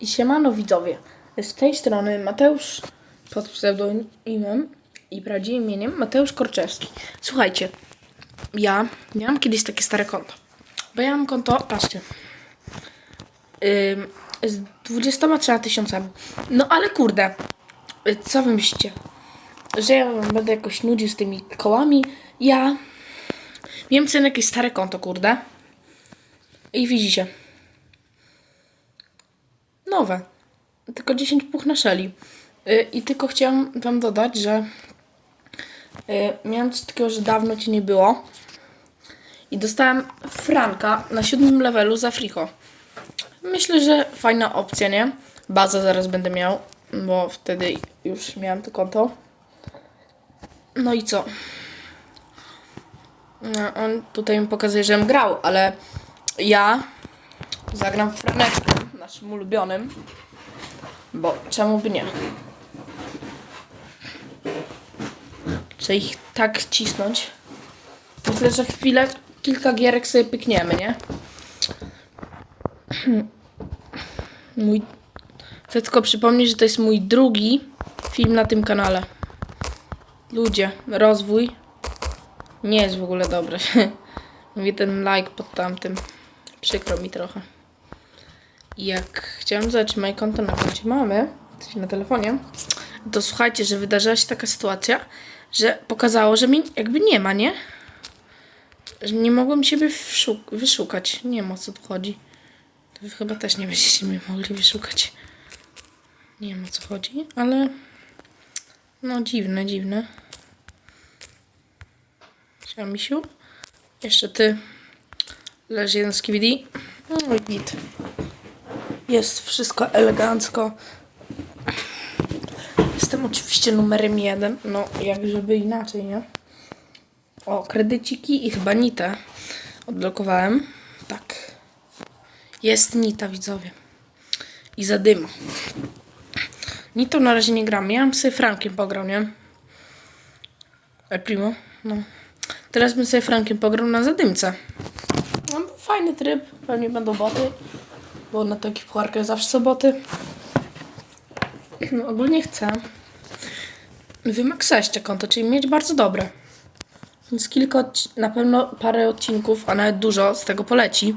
I siemano widzowie. Z tej strony Mateusz pod pseudonimem i prawdziwym imieniem Mateusz Korczewski. Słuchajcie, ja miałam kiedyś takie stare konto. Bo ja mam konto, patrzcie, ym, z 23 tysiącami. No ale kurde, co wy myślicie? Że ja wam będę jakoś nudził z tymi kołami? Ja miałem sobie jakieś stare konto, kurde. I widzicie, nowe. Tylko 10 puch na szeli. Y, I tylko chciałam wam dodać, że y, miałam coś takiego, że dawno ci nie było. I dostałem franka na siódmym levelu za fricho. Myślę, że fajna opcja, nie? Bazę zaraz będę miał, bo wtedy już miałem to konto. No i co? No, on tutaj mi pokazuje, żebym grał, ale ja zagram w Franeczkiem, naszym ulubionym. Bo czemu by nie? Chcę ich tak cisnąć. Myślę, że chwilę kilka gierek sobie pykniemy, nie? Mój... Chcę tylko przypomnieć, że to jest mój drugi film na tym kanale. Ludzie, rozwój nie jest w ogóle dobry. Mówię ten like pod tamtym. Przykro mi trochę. Jak chciałam zobaczyć moje konto na koncie mamy, coś na telefonie, to słuchajcie, że wydarzyła się taka sytuacja, że pokazało, że mi jakby nie ma, nie? Że nie mogłem siebie wyszukać. Nie wiem o co tu chodzi. To wy chyba też nie będziecie mnie mogli wyszukać. Nie wiem o co chodzi, ale no dziwne, dziwne. Misiu. Jeszcze ty. Leży jeden z KVD. No i git. Jest wszystko elegancko. Jestem oczywiście numerem jeden. No, jak żeby inaczej, nie? O, kredyciki i chyba nitę odblokowałem. Tak. Jest nita, widzowie. I zadyma. Nitą na razie nie gram. Ja bym sobie Frankiem pograł, nie? El Primo. No. Teraz bym sobie Frankiem pograł na zadymce. No, fajny tryb. Pewnie będą boty. Bo na takich pucharkach zawsze są boty. No, ogólnie chcę wymaksać te konto, czyli mieć bardzo dobre. Więc kilka, na pewno parę odcinków, a nawet dużo z tego poleci.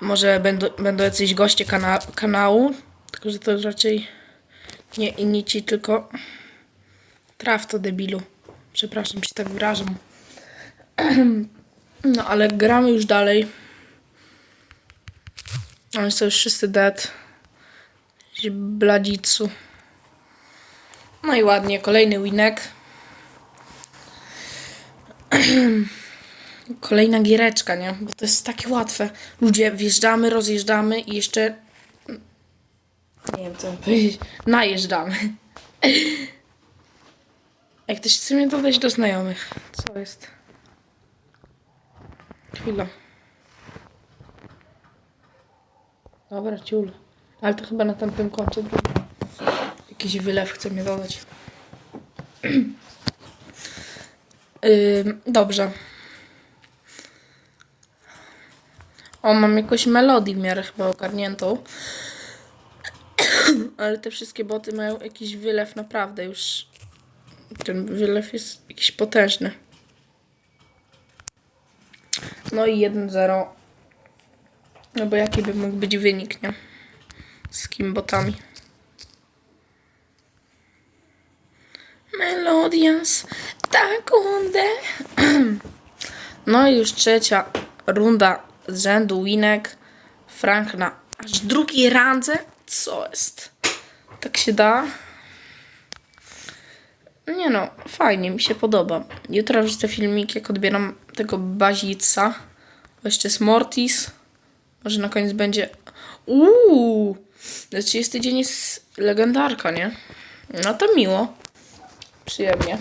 Może będą, będą jacyś goście kana kanału, tylko że to raczej nie inni ci, tylko traf to debilu. Przepraszam, się tak wyrażam. No ale gramy już dalej. Oni są już wszyscy dead. Bladzicu. No i ładnie, kolejny winek. Kolejna giereczka, nie? Bo to jest takie łatwe. Ludzie, wjeżdżamy, rozjeżdżamy i jeszcze... Nie wiem, co powiedzieć. Najeżdżamy. Jak ktoś chce mnie dodać do znajomych. Co jest? Chwila. Dobra, ciul. Ale to chyba na tamtym drugim. Jakiś wylew chce mnie dodać. Ym, dobrze. O, mam jakąś melodię w miarę chyba ogarniętą. Ale te wszystkie boty mają jakiś wylew naprawdę już. Ten wylew jest jakiś potężny. No i 1-0. No bo jaki by mógł być wynik, nie? Z kim botami? Melodias, tak rundę. No i już trzecia runda z rzędu winek. Frank na aż drugiej randze. Co jest? Tak się da? Nie no, fajnie, mi się podoba. Jutro wrzucę filmik, jak odbieram tego bazica. Jeszcze jest Mortis. Może na koniec będzie... Uuu! Na 30 dzień jest legendarka, nie? No to miło. Przyjemnie.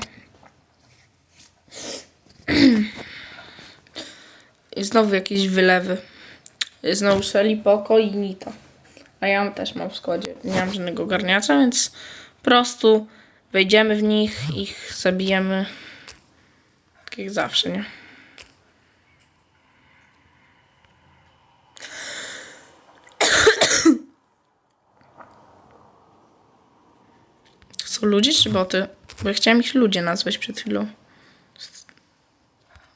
I znowu jakieś wylewy. Znowu Shelly, Poco i Nita. A ja też mam w składzie. Nie mam żadnego garniacza, więc po prostu wejdziemy w nich, ich zabijemy. Tak jak zawsze, nie? Są ludzie czy boty? Bo ja chciałem ich ludzie nazwać przed chwilą.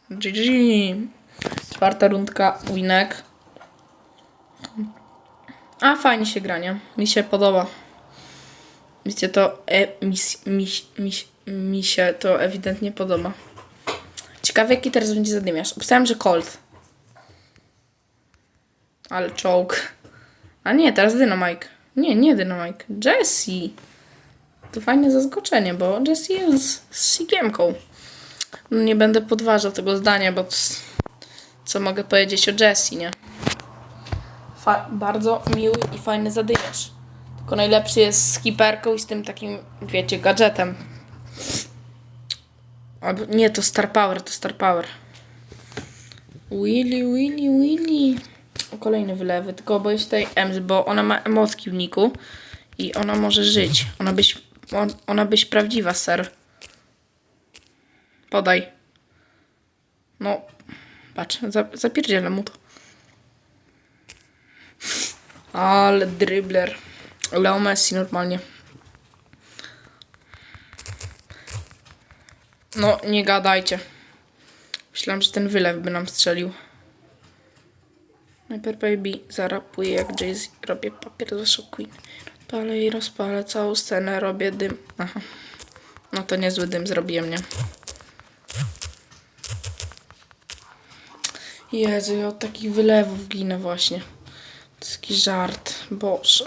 GG. Czwarta rundka, winek. A fajnie się granie. Mi się podoba. Wiecie, to e, mi, mi, mi, mi się to ewidentnie podoba. Ciekawe, jaki teraz będzie zadymiarz. Obstałem, że Colt. Ale czołg. A nie, teraz Dynamite. Nie, nie Dynamite. Jessie. To fajne zaskoczenie, bo Jessie jest z Sigiemką. No nie będę podważał tego zdania, bo co mogę powiedzieć o Jessie, nie? Fa- bardzo miły i fajny zadymiarz. Tylko najlepszy jest z hiperką i z tym takim, wiecie, gadżetem. Albo, nie, to Star Power, to Star Power. Willy, Willy, Willy. Kolejne wylewy, tylko boję się tej Ems, bo ona ma emocki w niku i ona może żyć. Ona być, on, ona być prawdziwa, ser. Podaj. No, patrz, za, zapierdzielę mu to. Ale dribler. Leo Messi normalnie. No, nie gadajcie. Myślałam, że ten wylew by nam strzelił. Najpierw baby zarapuję jak Jay-Z. Robię papier za Queen. Palę i rozpalę całą scenę, robię dym. Aha. No to niezły dym zrobiłem, nie? Jezu, ja od takich wylewów ginę właśnie. To jest taki żart. Boże.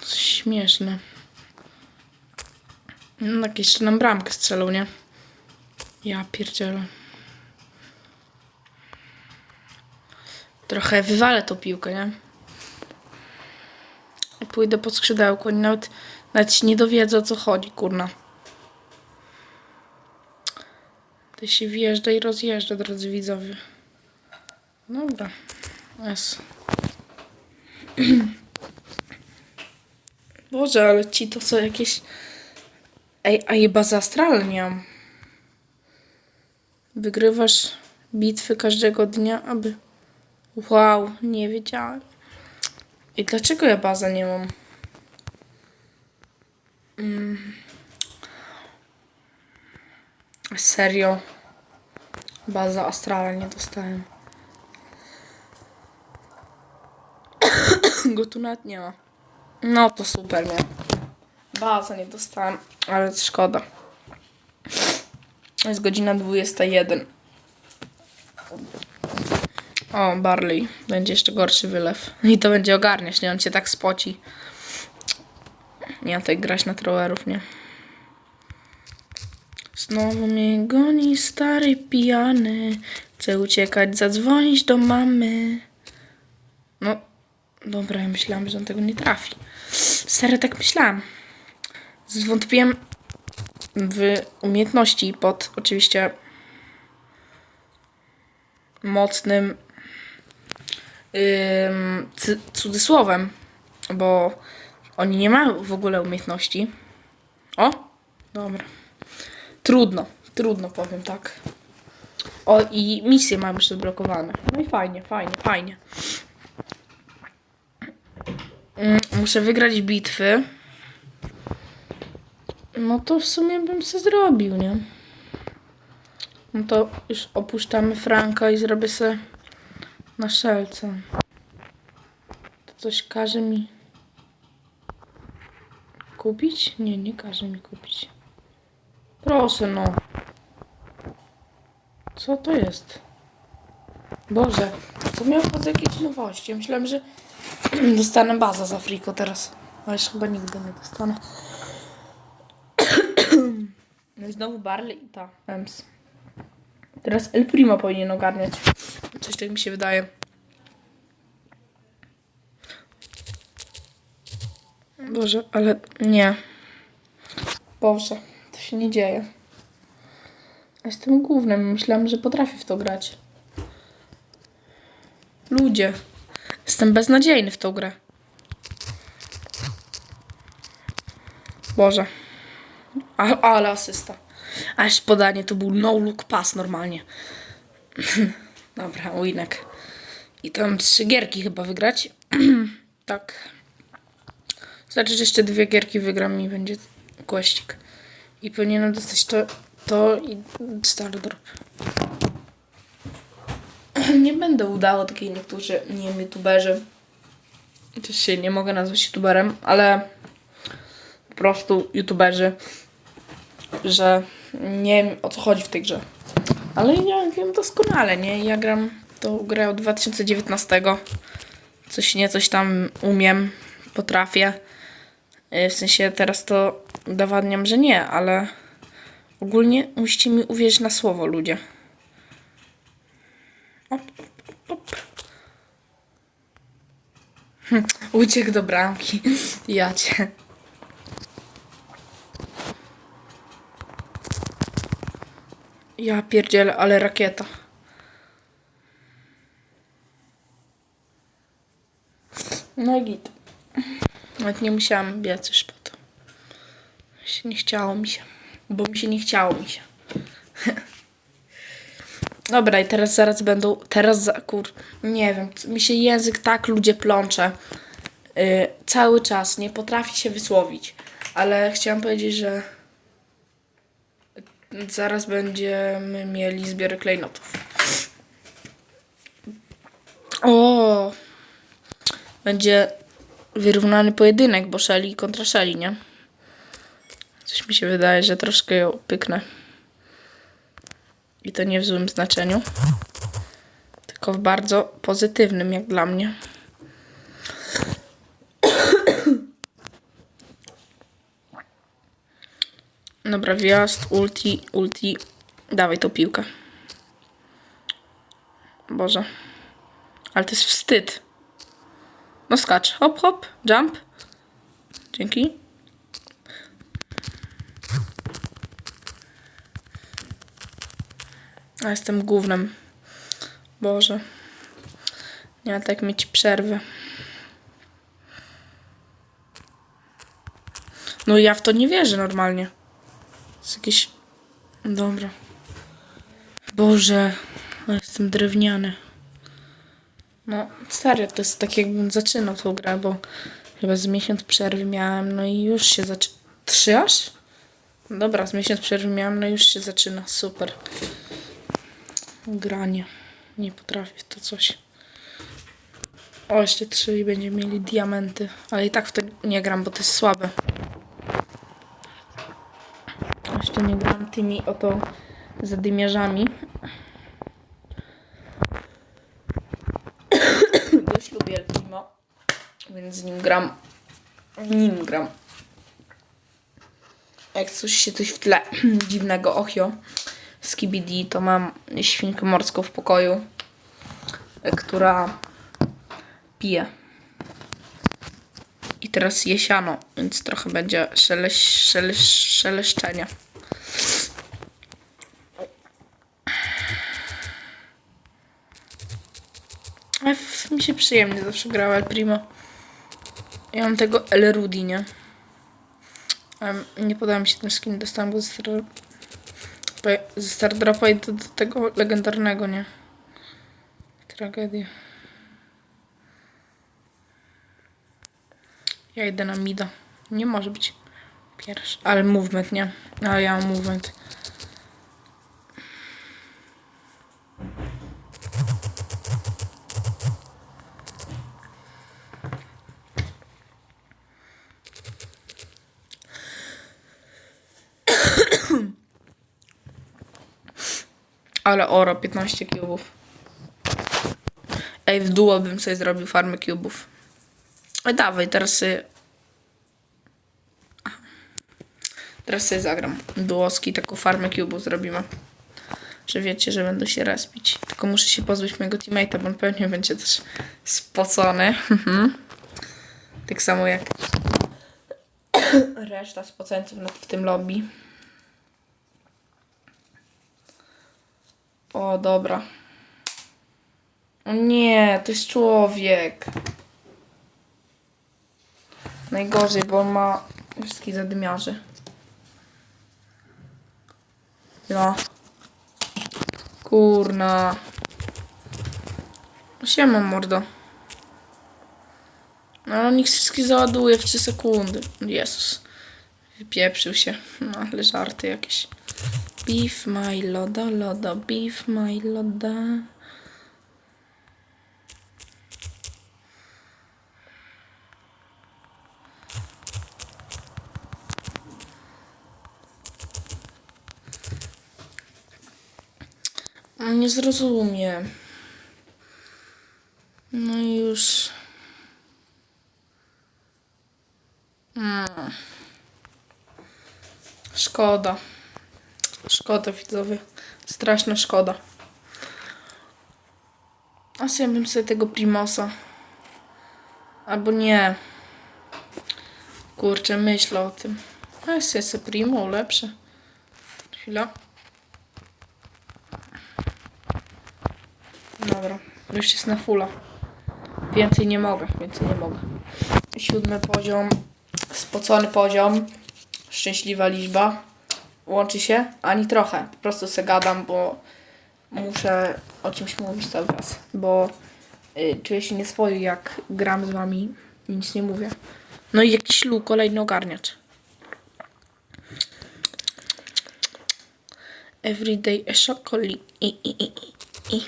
To śmieszne. No tak jeszcze nam bramkę strzelą, nie? Ja pierdzielę. Trochę wywalę tą piłkę, nie? Pójdę pod skrzydełko. Oni nawet, nawet się nie dowiedzą o co chodzi, kurna. To się wjeżdża i rozjeżdża, drodzy widzowie. Dobra. Jest. Boże, ale ci to są jakieś... Ej, a je baza astralnie mam. Wygrywasz bitwy każdego dnia, aby... Wow, nie wiedziałem. I dlaczego ja baza nie mam? Mm. Serio? Baza astralna nie dostałem. Go tu nawet nie ma. No to super, nie? Baza nie dostałem, ale szkoda. Jest godzina 21. O, Barley. Będzie jeszcze gorszy wylew. I to będzie ogarniać, nie? On się tak spoci. Nie, tutaj grać na trowerów, nie? Znowu mnie goni stary pijany. Chcę uciekać, zadzwonić do mamy. No, dobra, ja myślałam, że on tego nie trafi. Stary, tak myślałam. Zwątpiłem w umiejętności pod oczywiście mocnym ym, cy- cudzysłowem, bo oni nie mają w ogóle umiejętności. O, dobra. Trudno, trudno powiem tak. O, i misje mam już zablokowane. No i fajnie, fajnie, fajnie. Mm, Muszę wygrać bitwy. No to w sumie bym se zrobił, nie? No to już opuszczamy Franka i zrobię se na szelce. To coś każe mi kupić? Nie, nie każe mi kupić. Proszę, no. Co to jest? Boże, to miał chodzę jakieś nowości. Ja myślałem, że dostanę bazę z Afriko teraz. Ale już chyba nigdy nie dostanę. No i znowu Barley i ta Ems. Teraz El Primo powinien ogarniać. Coś tak mi się wydaje. Boże, ale nie. Boże, to się nie dzieje. Ja Jestem głównym. Myślałam, że potrafię w to grać. Ludzie. Jestem beznadziejny w tą grę. Boże. A, ale asysta. Aż podanie to był no look pass normalnie. Dobra, winek. I tam trzy gierki chyba wygrać. tak. Znaczy, że jeszcze dwie gierki wygram i będzie kłeścik. I powinienem dostać to, to i Star Drop. Nie będę udało tak jak niektórzy, nie wiem, youtuberzy. Też się nie mogę nazwać youtuberem, ale po prostu youtuberzy, że nie wiem o co chodzi w tej grze. Ale ja wiem doskonale, nie? Ja gram tą grę od 2019. Coś nie, coś tam umiem, potrafię. Y, W sensie teraz to udowadniam, że nie, ale ogólnie musicie mi uwierzyć na słowo, ludzie. Op, op, op. Hm, Uciekł do bramki. Ja cię. Ja pierdzielę, ale rakieta. No i git. Nawet nie musiałam biec już po to. Się nie chciało mi się. Bo mi się nie chciało mi się. Dobra, i teraz zaraz będą. Teraz za kur. Nie wiem, mi się język tak ludzie plącze. Yy, cały czas nie potrafi się wysłowić. Ale chciałam powiedzieć, że zaraz będziemy mieli zbiory klejnotów. O! Będzie wyrównany pojedynek, bo Shelly kontra Shelly, nie? Coś mi się wydaje, że troszkę ją pyknę. I to nie w złym znaczeniu. Tylko w bardzo pozytywnym, jak dla mnie. Dobra, wjazd, ulti, ulti. Dawaj tą piłkę. Boże. Ale to jest wstyd. No skacz. Hop, hop. Jump. Dzięki. A jestem głównym. Boże. Nie ma tak mieć przerwy. No ja w to nie wierzę normalnie. Jest jakieś... Dobra. Boże. Jestem drewniany. No, serio, to jest tak jakbym zaczynał tą grę, bo chyba z miesiąc przerwy miałem, no i już się zaczyna. Trzy aż? Dobra, z miesiąc przerwy miałem, no już się zaczyna. Super. Granie. Nie potrafię to coś. O, jeszcze trzy i będziemy mieli diamenty. Ale i tak w to nie gram, bo to jest słabe. Jeszcze nie gram tymi oto zadymiarzami. Dość lubię El Primo, więc z nim gram. Nim gram. Jak coś się coś w tle dziwnego ochio z KBD, to mam świnkę morską w pokoju, e, która pije. I teraz jesiano, więc trochę będzie szeleś, szeleś. Mi się przyjemnie zawsze grała El Primo. Ja mam tego El Rudy, nie? Nie podoba mi się ten skin, dostałam go ze Star, ze Star Dropa i do, do tego legendarnego, nie? Tragedia. Ja idę na mida. Nie może być pierwszy. Ale movement, nie? Ale ja mam movement. Ale oro, 15 cubów. Ej, w duo bym sobie zrobił farmę cubów. Ej, dawaj, teraz sobie... Teraz sobie zagram. Duoski, taką farmę cubów zrobimy. Że wiecie, że będę się respić. Tylko muszę się pozbyć mojego teammate'a, bo on pewnie będzie też spocony. Mhm. tak samo jak reszta spoceńców na- w tym lobby. O, dobra. O nie, to jest człowiek. Najgorzej, bo on ma wszystkich zadymiarzy. No. Kurna. Siema, mordo. No ale on ich wszystkich załaduje w 3 sekundy. Jezus. Wypieprzył się. No ale żarty jakieś. Beef my loda, loda, beef my loda. Nie zrozumie. No i już. Mm. Szkoda. Szkoda, widzowie. Straszna szkoda. A sobie bym sobie tego Primosa. Albo nie. Kurczę, myślę o tym. A jest sobie Primo ulepszę. Chwila. Dobra, już jest na fulla. Więcej nie mogę, więcej nie mogę. Siódmy poziom, spocony poziom, szczęśliwa liczba. Łączy się? Ani trochę. Po prostu se gadam, bo muszę o czymś mówić cały czas. Bo y, czuję się nieswojo, jak gram z wami nic nie mówię. No i jakiś luk, kolejny ogarniacz. Everyday a chocolate. I, i, i, i.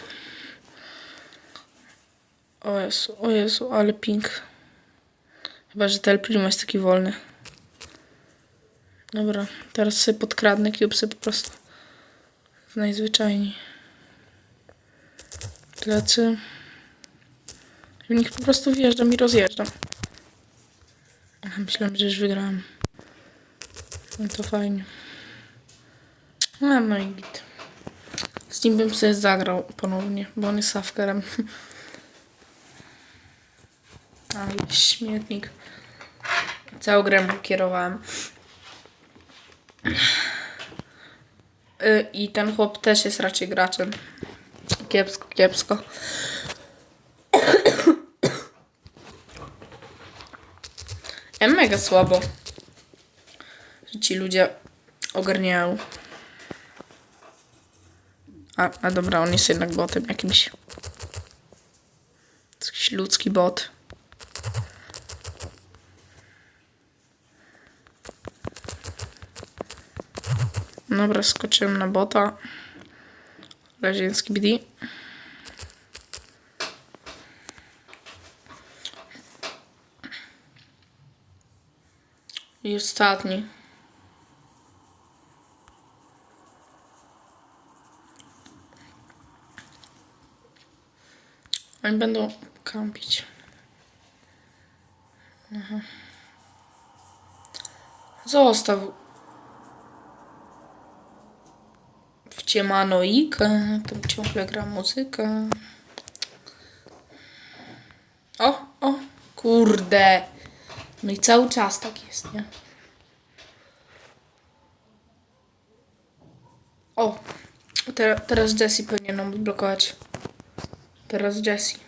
O Jezu, o Jezu, ale pink. Chyba, że ten Primo jest taki wolny. Dobra, teraz sobie podkradnę cubesy po prostu. Najzwyczajniej. Plecy. W nich po prostu wjeżdżam i rozjeżdżam. Aha, Myślałem, że już wygrałem. No to fajnie. No, no git. Z nim bym sobie zagrał ponownie, bo on jest safkerem. A, śmietnik. Całą grę kierowałem. Y, I ten chłop też jest raczej graczem. Kiepsko, kiepsko. Ja mega słabo. Że ci ludzie ogarniają. A, a dobra, on jest jednak botem jakimś. Jakiś ludzki bot. Dobra, skoczyłem na bota. Raziecki BD. I ostatni. Oni będą kampić. Aha. Zostaw w ciemanoikę, tam ciągle gra muzyka. O, o, kurde. No i cały czas tak jest, nie? O, te, teraz Jessie powinien nam odblokować. Teraz Jessie.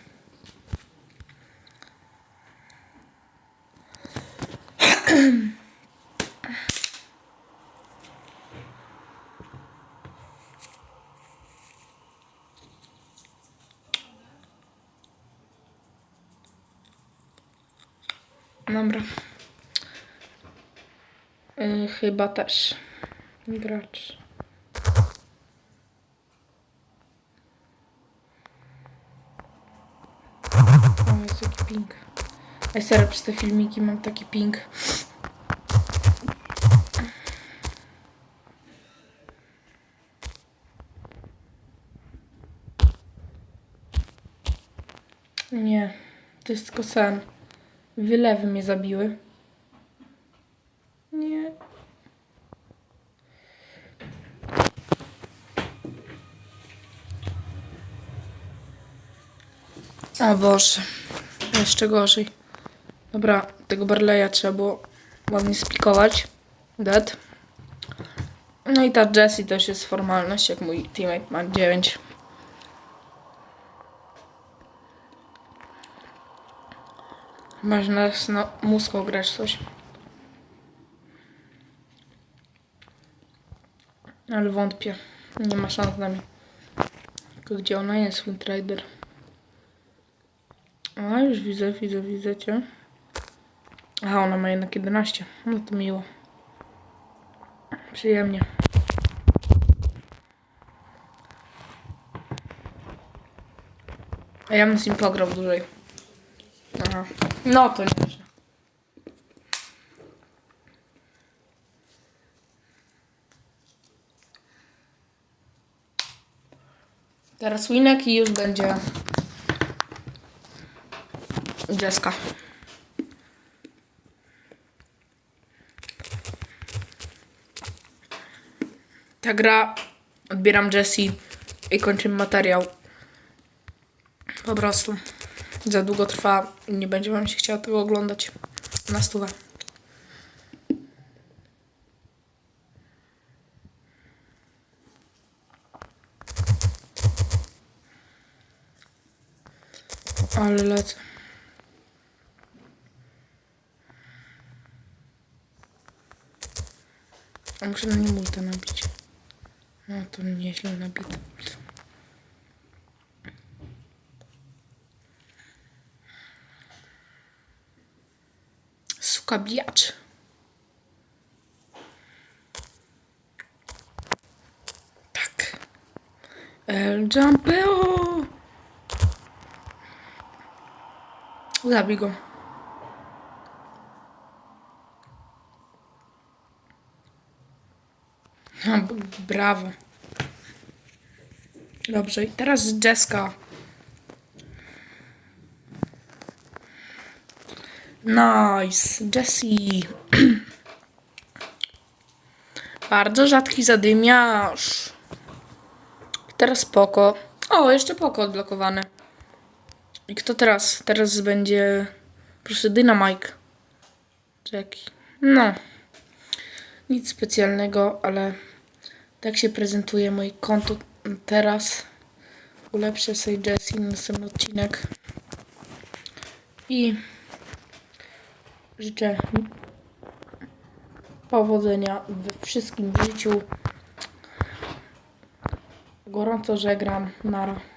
Dobra. Y, chyba też. Gracz. O, jest jaki ping. Ej, serio, przez te filmiki mam taki ping. Nie, to jest tylko sen. Wylewy mnie zabiły. Nie. O Boże. Jeszcze gorzej. Dobra, tego Barleya trzeba było ładnie spikować. Dead. No i ta Jessie też jest formalność, jak mój teammate ma 9. Masz na mózg grać coś. Ale wątpię. Nie ma szans na mnie. Tylko gdzie ona jest, Wind Rider? A, już widzę, widzę, widzę cię. Aha, ona ma jednak 11. No to miło. Przyjemnie. A ja bym z nim pograł dłużej. Aha. No to nieważne. Teraz Winek i już będzie Jessica. Ta gra odbieram Jessie i kończymy materiał. Po prostu. Za długo trwa nie będzie wam się chciało tego oglądać. Na stówę. Ale lecę. Muszę na nie multa nabić. No to nieźle nabite. Bijacz. Tak. El Jumpeo. Zabij go. No, brawo. Dobrze, i teraz Jessica. Nice, Jessie. Bardzo rzadki zadymiarz. Teraz poko. O, jeszcze poko odblokowane. I kto teraz? Teraz będzie. Proszę, Dynamike. Jackie. No. Nic specjalnego, ale tak się prezentuje moje konto teraz. Ulepszę sobie Jessie na następny odcinek. I życzę powodzenia we wszystkim w życiu. Gorąco żegnam. Nara.